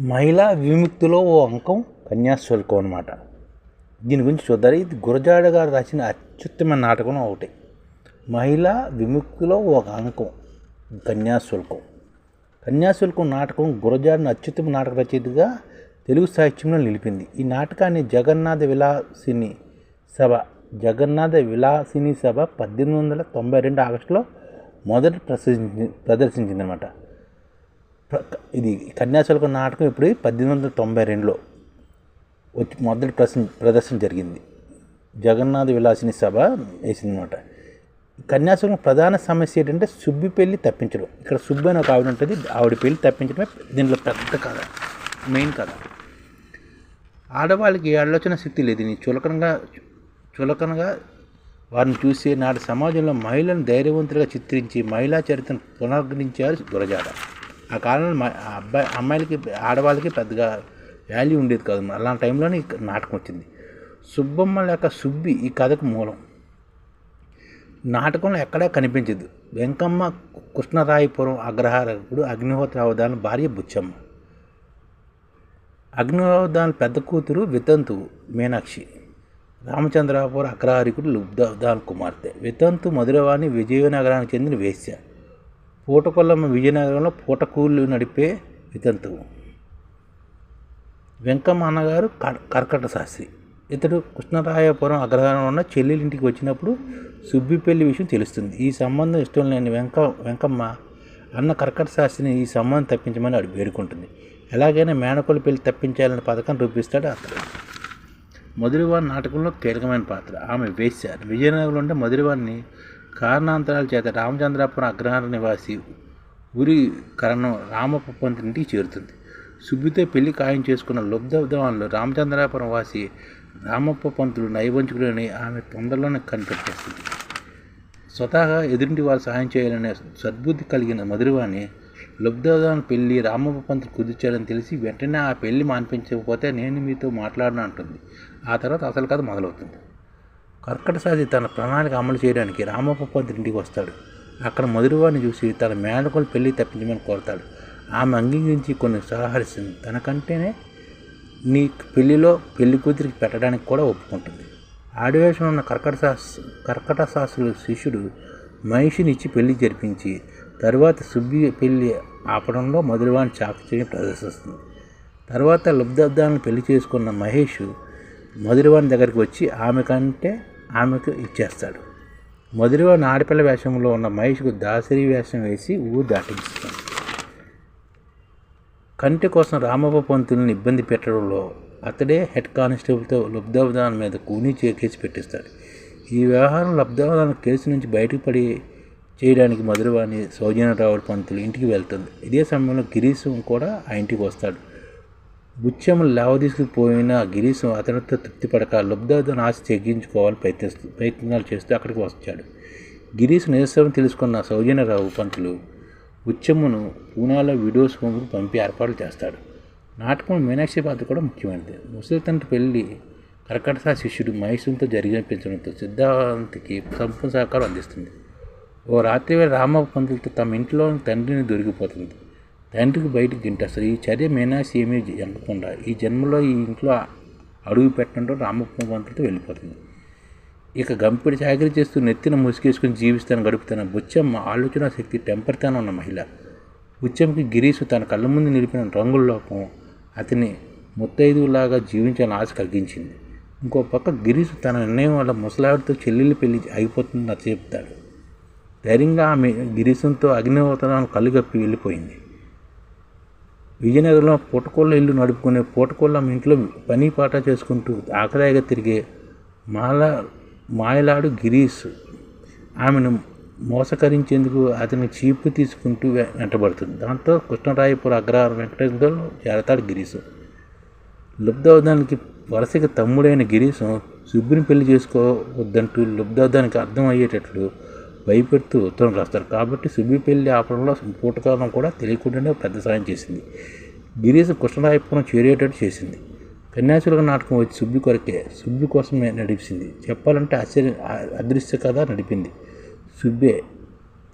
మహిళా విముక్తిలో ఓ అంకం కన్యాశుల్కం అనమాట దీని గురించి చూద్దాం. ఇది గురజాడ గారు రాసిన అత్యుత్తమ నాటకం ఒకటి. మహిళా విముక్తిలో ఒక అంకం కన్యాశుల్కం. కన్యాశుల్కం నాటకం గురజాడని అత్యుత్తమ నాటక రచయితగా తెలుగు సాహిత్యంలో నిలిపింది. ఈ నాటకాన్ని జగన్నాథ విలాసిని సభ జగన్నాథ విలాసిని సభ పద్దెనిమిది వందల తొంభై రెండు ఆగస్టులో మొదట ప్రదర్శించి ప్రదర్శించిందనమాట ఇది కన్యాశుల్క నాటకం ఇప్పుడు పద్దెనిమిది వందల తొంభై రెండులో వచ్చి మొదటి ప్రదర్శన ప్రదర్శన జరిగింది. జగన్నాథ విలాసిని సభ వేసిందనమాట. కన్యాశుల్కం ప్రధాన సమస్య ఏంటంటే సుబ్బి పెళ్ళి తప్పించడం. ఇక్కడ సుబ్బి అని ఒక ఆవిడ ఉంటుంది. ఆవిడ పెళ్ళి తప్పించడమే దీంట్లో పెద్ద కథ మెయిన్ కథ. ఆడవాళ్ళకి ఆలోచన శక్తి లేదు. నీ చులకనగా చులకనగా వారిని చూసే నాటి సమాజంలో మహిళలను ధైర్యవంతులుగా చిత్రించి మహిళా చరిత్రను పునర్గణించారు గురజాడ ఆ కాలంలో అబ్బాయి అమ్మాయిలకి ఆడవాళ్ళకి పెద్దగా వాల్యూ ఉండేది కాదు. అలాంటి టైంలోనే ఈ నాటకం వచ్చింది. సుబ్బమ్మ లేక సుబ్బి ఈ కథకు మూలం. నాటకంలో ఎక్కడా కనిపించదు. వెంకమ్మ కృష్ణరాయపురం అగ్రహారకుడు అగ్నిహోత్ర అవధాన భార్య బుచ్చమ్మ. అగ్నిహోదాన పెద్ద కూతురు వితంతువు మీనాక్షి. రామచంద్రాపురం అగ్రహారికుడు లుబ్ధాన్ కుమార్తె. వితంతు మధురవాణి విజయనగరానికి చెందిన వేశ్య. పూటకొల్లమ్మ విజయనగరంలో పూటకూళ్ళు నడిపే వితంతువు. వెంకమ్మ అన్నగారు కర్- కర్కట శాస్త్రి. ఇతడు కృష్ణరాయపురం అగ్రహారంలో ఉన్న చెల్లెలింటికి వచ్చినప్పుడు సుబ్బి పెళ్ళి విషయం తెలుస్తుంది. ఈ సంబంధం ఇష్టం లేని వెంక వెంకమ్మ అన్న కర్కట శాస్త్రిని ఈ సంబంధం తప్పించమని అడు వేడుకుంటుంది. ఎలాగైనా మేనకోళ్ళ పెళ్ళి తప్పించాలనే పథకం రూపిస్తాడు అతడు. మధురవాణి నాటకంలో కీలకమైన పాత్ర. ఆమె వేశ్య. విజయనగరంలో ఉండే మధురవాణిని కారణాంతరాల చేత రామచంద్రాపురం అగ్రహార నివాసి ఊరి కరణం రామప్ప పంతుని ఇంటికి చేరుతుంది. సుబ్బితో పెళ్ళి ఖాయం చేసుకున్న లుబ్ధవాన్లు రామచంద్రాపురం వాసి రామప్ప పంతులు నైవంచుకులని ఆమె తొందరలోనే కనిపెట్టేస్తుంది. స్వతహాగా ఎదురింటి వారు సహాయం చేయాలనే సద్బుద్ధి కలిగిన మధురవాణి లుబ్ధవాన్ పెళ్ళి రామప్ప పంతులు కుదిర్చాడని తెలిసి వెంటనే ఆ పెళ్ళి మాన్పించకపోతే నేను మీతో మాట్లాడను అంటుంది. ఆ తర్వాత అసలు కథ మొదలవుతుంది. కర్కటసాది తన ప్రణాళిక అమలు చేయడానికి రామప్ప పంతులు ఇంటికి వస్తాడు. అక్కడ మధురవాణి చూసి తన మేనకులు పెళ్ళి తప్పించమని కోరతాడు. ఆమె అంగీకరించి కొన్ని సలహరిస్తుంది తనకంటేనే నీ పెళ్ళిలో పెళ్ళి కూతురికి పెట్టడానికి కూడా ఒప్పుకుంటుంది. ఆడివేషం ఉన్న కర్కట శాస్త్ర కర్కట శాస్త్రుల శిష్యుడు మహిషినిచ్చి పెళ్ళి జరిపించి తరువాత సుబ్బి పెళ్ళి ఆపడంలో మధురవాణి చాకచర్యం ప్రదర్శిస్తుంది. తర్వాత లబ్ధబ్దాలను పెళ్ళి చేసుకున్న మహేష్ మధురవాణి దగ్గరికి వచ్చి ఆమె కంటే ఆమెకు ఇచ్చేస్తాడు. మధురవాణి ఆడపిల్ల వేషంలో ఉన్న మహేష్కు దాసరి వేషం వేసి ఊరు దాటిస్తాడు కంటి కోసం రామప్ప పంతుల్ని ఇబ్బంది పెట్టడంలో అతడే హెడ్ కానిస్టేబుల్తో లబ్ధావధానం మీద కూనీ చే- కేసు పెట్టిస్తాడు. ఈ వ్యవహారం లబ్ధావధానం కేసు నుంచి బయటకు పడి చేయడానికి మధురవాణి సౌజన్యరావు పంతులు ఇంటికి వెళ్తుంది. ఇదే సమయంలో గిరీశం కూడా ఆ ఇంటికి వస్తాడు. బుచ్చము లేవదీసుకుపోయిన గిరీశం అతనితో తృప్తి పడక ఆశ తెగించుకోవాలని ప్రయత్నిస్తూ ప్రయత్నాలు చేస్తూ అక్కడికి వచ్చాడు. గిరీశ్ నిరసన తెలుసుకున్న సౌజన్యరావు పంతులు ఉచ్చమ్మను పూనాలో వీడియోస్ హోమ్కు పంపి ఏర్పాట్లు చేస్తాడు. నాటకం మీనాక్షి పాత్ర కూడా ముఖ్యమైనది. ముసలి తండ్రి పెళ్ళి కర్కటసా శిష్యుడు మహేశ్వరంతో జరిగించడంతో సిద్ధాంతికి సంపూర్ణ సహకారం అందిస్తుంది. ఓ రాత్రి వేళ రామప్ప పంతులతో తమ ఇంట్లో తండ్రిని దొరికిపోతుంది. తండ్రికి బయటికి గింటేస్తారు ఈ చర్య మేనాసి ఏమీ జరగకుండా. ఈ జన్మలో ఈ ఇంట్లో అడుగు పెట్టడంతో రామప్ప పంతులతో వెళ్ళిపోతుంది. ఇక గంపిడి చాకరీ చేస్తూ నెత్తిన ముసుగేసుకుని జీవిస్తాను గడుపుతాను. బుచ్చమ్మ ఆలోచన శక్తి టెంపర్తనం ఉన్న మహిళ. బుచ్చమ్మకి గిరీషు తన కళ్ళ ముందు నిలిపిన రంగుల లోపం అతని ముత్తైదువులాగా జీవించాలని ఆశ కలిగించింది. ఇంకో పక్క గిరీషు తన నిర్ణయం వల్ల ముసలావిడితో చెల్లెలు పెళ్ళి అయిపోతుందని చెప్తాడు. ధైర్యంగా ఆమె గిరీశంతో అగ్నిహోత్రాలను కళ్ళు కప్పి వెళ్ళిపోయింది. విజయనగరంలో పూటకోళ్ళ ఇల్లు నడుపుకునే పూటకోళ్ళ ఆమె ఇంట్లో పని పాట చేసుకుంటూ ఆకదాయిగా తిరిగే మాల మాయలాడు గిరీష్ ఆమెను మోసకరించేందుకు అతని చీపు తీసుకుంటూ వెంటబడుతుంది. దాంతో కృష్ణరాయపుర అగ్రహారం వెంకటేశ్వరంలో చేరతాడు గిరీశు లుబ్ధవదానికి వరుసగా తమ్ముడైన గిరీశం సుబ్బిని పెళ్ళి చేసుకోవద్దంటూ లుబ్ధవదానికి అర్థం అయ్యేటట్లు భయపెడుతూ ఉత్తరం రాస్తారు. కాబట్టి సుబ్బి పెళ్ళి ఆపడంలో పూటకాలం కూడా తెలియకుండానే పెద్ద సాయం చేసింది. గిరీశం కృష్ణరాయపురం చేరేటట్టు చేసింది. కన్యాశుల్క నాటకం వచ్చి సుబ్బి కొరకే సుబ్బి కోసమే నడిపించింది. చెప్పాలంటే ఆశ్చర్య అదృశ్య కథ నడిపింది. సుబ్బే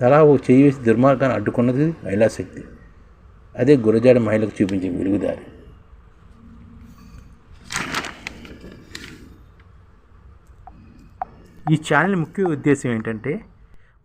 తలా ఓ చేయి వేసి దుర్మార్గాన్ని అడ్డుకున్నది మహిళాశక్తి. అదే గురజాడ మహిళకు చూపించే వెలుగుదారి. ఈ ఛానల్ ముఖ్య ఉద్దేశం ఏంటంటే